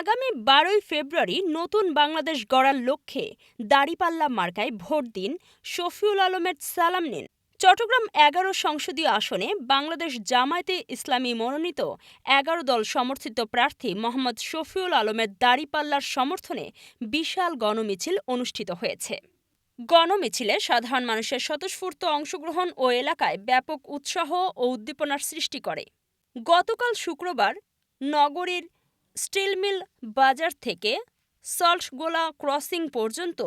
আগামী বারোই ফেব্রুয়ারি নতুন বাংলাদেশ গড়ার লক্ষ্যে দাড়িপাল্লা মার্কায় ভোট দিন শফিউল আলমের সালাম নিন। চট্টগ্রাম এগারো সংসদীয় আসনে বাংলাদেশ জামায়াতে ইসলামী মনোনীত এগারো দল সমর্থিত প্রার্থী মোহাম্মদ শফিউল আলমের দাড়িপাল্লার সমর্থনে বিশাল গণমিছিল অনুষ্ঠিত হয়েছে। গণমিছিলে সাধারণ মানুষের স্বতঃস্ফূর্ত অংশগ্রহণ ও এলাকায় ব্যাপক উৎসাহ ও উদ্দীপনার সৃষ্টি করে। গতকাল শুক্রবার নগরীর স্টিলমিল বাজার থেকে সল্টগোলা ক্রসিং পর্যন্ত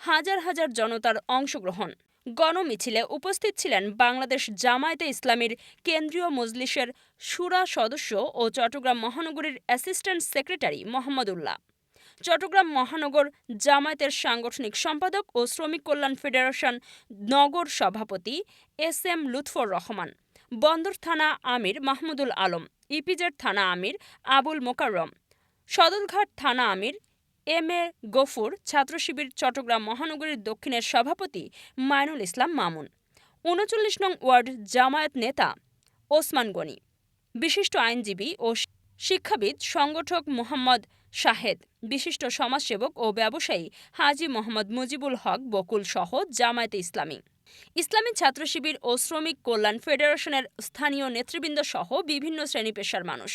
হাজার হাজার জনতার অংশগ্রহণ। গণমিছিলে উপস্থিত ছিলেন বাংলাদেশ জামায়াতে ইসলামীর কেন্দ্রীয় মজলিসের সুরা সদস্য ও চট্টগ্রাম মহানগরীর অ্যাসিস্ট্যান্ট সেক্রেটারি মোহাম্মদ উল্লাহ চট্টগ্রাম মহানগর জামায়াতের সাংগঠনিক সম্পাদক ও শ্রমিক কল্যাণ ফেডারেশন নগর সভাপতি এস এম লুৎফর রহমান। বন্দর থানা আমির মাহমুদুল আলম, ইপিজেড থানা আমির আবুল মোকাররম, সদরঘাট থানা আমির এম এ গফুর ছাত্রশিবির চট্টগ্রাম মহানগরীর দক্ষিণের সভাপতি মাইনুল ইসলাম মামুন, উনচল্লিশ নং ওয়ার্ড জামায়াত নেতা ওসমান গনি, বিশিষ্ট আইনজীবী ও শিক্ষাবিদ সংগঠক মোহাম্মদ শাহেদ, বিশিষ্ট সমাজসেবক ও ব্যবসায়ী হাজি মোহাম্মদ মুজিবুল হক বকুল সহ জামায়াতে ইসলামী। ইসলামী ছাত্র শিবির ও শ্রমিক কল্যাণ ফেডারেশনের স্থানীয় নেতৃবৃন্দ সহ বিভিন্ন শ্রেণি পেশার মানুষ।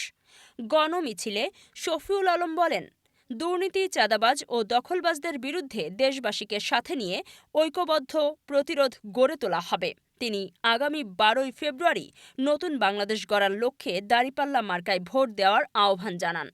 গণমিছিলে শফিউল আলম বলেন, দুর্নীতি, চাঁদাবাজ ও দখলবাজদের বিরুদ্ধে দেশবাসীকে সাথে নিয়ে ঐক্যবদ্ধ প্রতিরোধ গড়ে তোলা হবে। তিনি আগামী বারোই ফেব্রুয়ারি নতুন বাংলাদেশ গড়ার লক্ষ্যে দাঁড়িপাল্লা মার্কায় ভোট দেওয়ার আহ্বান জানান।